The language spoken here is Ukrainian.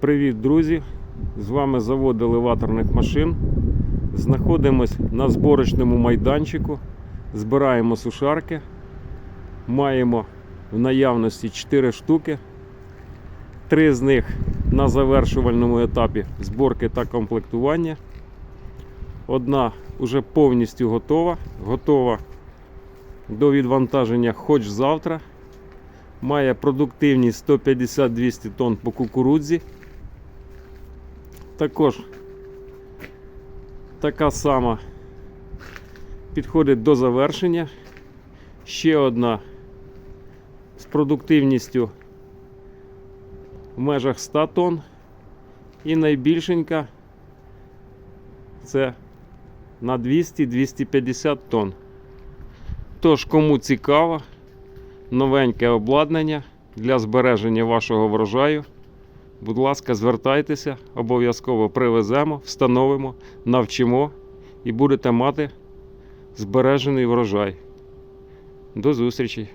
Привіт, друзі! З вами завод елеваторних машин. Знаходимось на зборочному майданчику. Збираємо сушарки. Маємо в наявності 4 штуки. Три з них на завершувальному етапі зборки та комплектування. Одна вже повністю готова. Готова до відвантаження хоч завтра. Має продуктивність 150-200 тонн по кукурудзі. Також така сама підходить до завершення. Ще одна з продуктивністю в межах 100 тонн. І найбільшенька це на 200-250 тонн. Тож, кому цікаво, новеньке обладнання для збереження вашого врожаю. Будь ласка, звертайтеся, обов'язково привеземо, встановимо, навчимо і будете мати збережений врожай. До зустрічі!